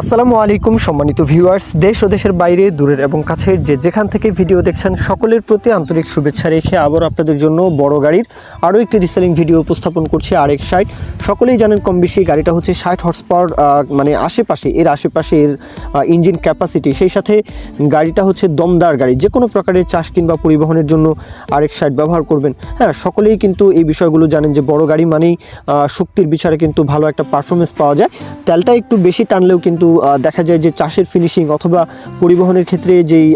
আসসালামু আলাইকুম, সম্মানিত ভিউয়ার্স দেশ ও দেশের বাইরে, দূরের এবং কাছের যে যেখান থেকে ভিডিও দেখছেন, সকলের প্রতি আন্তরিক শুভেচ্ছা রেখে আবার আপনাদের জন্য বড় গাড়ির আরও একটি রিসেলিং ভিডিও উপস্থাপন করছি আর এক সাইড সকলেই জানেন কম বেশি গাড়িটা হচ্ছে ষাট হর্স পাওয়ার মানে আশেপাশে, এর আশেপাশে এর ইঞ্জিন ক্যাপাসিটি সেই সাথে গাড়িটা হচ্ছে দমদার গাড়ি। যে কোনো প্রকারের চাষ কিংবা পরিবহনের জন্য আরেক সাইড ব্যবহার করবেন। হ্যাঁ সকলেই কিন্তু এই বিষয়গুলো জানেন যে বড় গাড়ি মানেই শক্তির বিচারে কিন্তু ভালো একটা পারফরমেন্স পাওয়া যায়। তেলটা একটু বেশি টানলেও কিন্তু আহ, দেখা যায় যে চাষের ফিনিশিং অথবা পরিবহনের ক্ষেত্রে যেই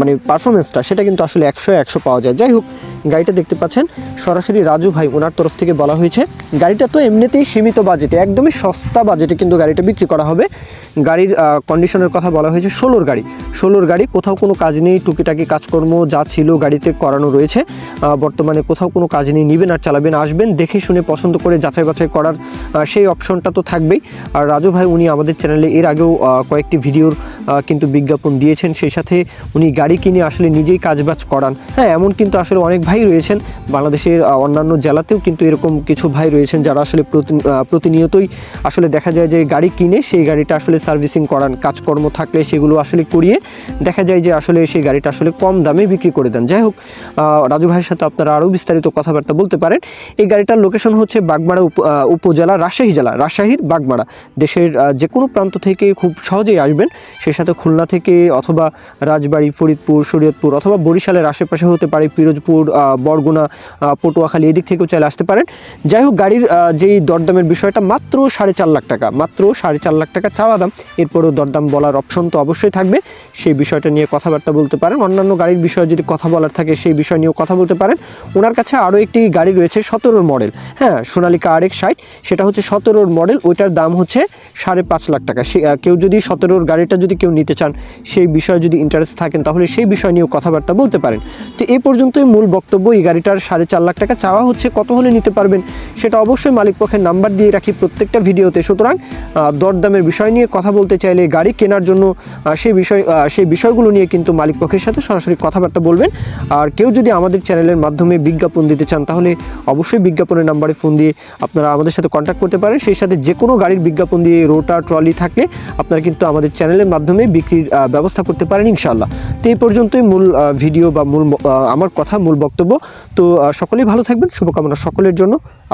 মানে পারফরমেন্সটা সেটা কিন্তু আসলে একশো একশো পাওয়া যায়। যাই হোক গাড়িটা দেখতে পাচ্ছেন সরাসরি রাজু ভাই ওনার তরফ থেকে বলা হয়েছে গাড়িটা তো এমনিতেই সীমিত বাজেটে একদমই সস্তা বাজেটে কিন্তু গাড়িটা বিক্রি করা হবে। গাড়ির কন্ডিশনের কথা বলা হয়েছে ষোলোর গাড়ি। ষোলোর গাড়ি কোথাও কোনো কাজ নেই টুকিটাকি কাজকর্ম যা ছিল গাড়িতে করানো রয়েছে। বর্তমানে কোথাও কোনো কাজ নেই নিবেন আর চালাবেন আসবেন দেখে শুনে পছন্দ করে যাচাই বাছাই করার সেই অপশনটা তো থাকবেই। আর রাজু ভাই উনি আমাদের চ্যানেলে এর আগেও কয়েকটি ভিডিওর কিন্তু বিজ্ঞাপন দিয়েছেন। সেই সাথে উনি গাড়ি কিনে আসলে নিজেই কাজবাজ করান। হ্যাঁ এমন কিন্তু আসলে অনেক ভাই রয়েছেন। বাংলাদেশের অন্যান্য জেলাতেও কিন্তু এরকম কিছু ভাই রয়েছেন যারা আসলে প্রতিনিয়তই আসলে দেখা যায় যে গাড়ি কিনে সেই গাড়িটা আসলে সার্ভিসিং করান। কাজকর্ম থাকলে সেগুলো আসলে করিয়ে দেখা যায় যে আসলে সেই গাড়িটা আসলে কম দামে বিক্রি করে দেন। যাই হোক রাজু ভাইয়ের সাথে আপনারা আরও বিস্তারিত কথাবার্তা বলতে পারেন। এই গাড়িটার লোকেশন হচ্ছে বাগমারা উপ- উপজেলা রাজশাহী জেলা, রাজশাহীর বাগমারা। দেশের যে কোনো প্রান্ত থেকে খুব সহজেই আসবেন। সেই সাথে খুলনা থেকে অথবা রাজবাড়ি, ফরিদপুর, শরীয়তপুর অথবা বরিশালের আশেপাশে হতে পারে পিরোজপুর বরগুনা পটুয়াখালী এদিক থেকেও চাইলে আসতে পারেন। যাই হোক, গাড়ির যেই দরদামের বিষয়টা মাত্র সাড়ে চার লাখ টাকা, মাত্র সাড়ে চার লাখ টাকা চাওয়া দাম। এরপরেও দরদাম বলার অপশন তো অবশ্যই থাকবে। সেই বিষয়টা নিয়ে কথাবার্তা বলতে পারেন। অন্যান্য গাড়ির বিষয়ে যদি কথা বলার থাকে, সেই বিষয় নিয়েও কথা বলতে পারেন। ওনার কাছে আরও একটি গাড়ি রয়েছে সতেরোর মডেল। হ্যাঁ সোনালিকা আর এক সেটা হচ্ছে সতেরোর মডেল। ওইটার দাম হচ্ছে সাড়ে পাঁচ লাখ টাকা। কেউ যদি সতেরোর গাড়িটা যদি কেউ নিতে চান, সেই বিষয়ে যদি ইন্টারেস্ট থাকেন, তাহলে সেই বিষয় নিয়েও কথাবার্তা বলতে পারেন। তো এই পর্যন্তই মূল বক্তব্য। এই গাড়িটার সাড়ে চার লাখ টাকা চাওয়া হচ্ছে। কত হলে নিতে পারবেন? সেটা অবশ্যই মালিক পক্ষের নাম্বার দিয়ে রাখি প্রত্যেকটা ভিডিওতে। সুতরাং দরদামের বিষয় নিয়ে কথা বলতে চাইলে গাড়ি কেনার জন্য সেই বিষয় সেই বিষয়গুলো নিয়ে কিন্তু মালিক পক্ষের সাথে সরাসরি কথাবার্তা বলবেন। আর কেউ যদি আমাদের চ্যানেলের মাধ্যমে বিজ্ঞাপন দিতে চান, তাহলে অবশ্যই বিজ্ঞাপনের নাম্বারে ফোন দিয়ে আপনারা আমাদের সাথে কন্ট্যাক্ট করতে পারেন। সেই সাথে যে কোনো গাড়ির বিজ্ঞাপন দিয়ে রোটা ট্রলি থাকলে আপনারা কিন্তু আমাদের চ্যানেলের মাধ্যমে বিক্রির ব্যবস্থা করতে পারেন ইনশাল্লাহ তো এই পর্যন্তই মূল ভিডিও বা মূল আমার কথা, মূল বক্তব্য। তো সকলেই ভালো থাকবেন। শুভকামনা সকলের জন্য।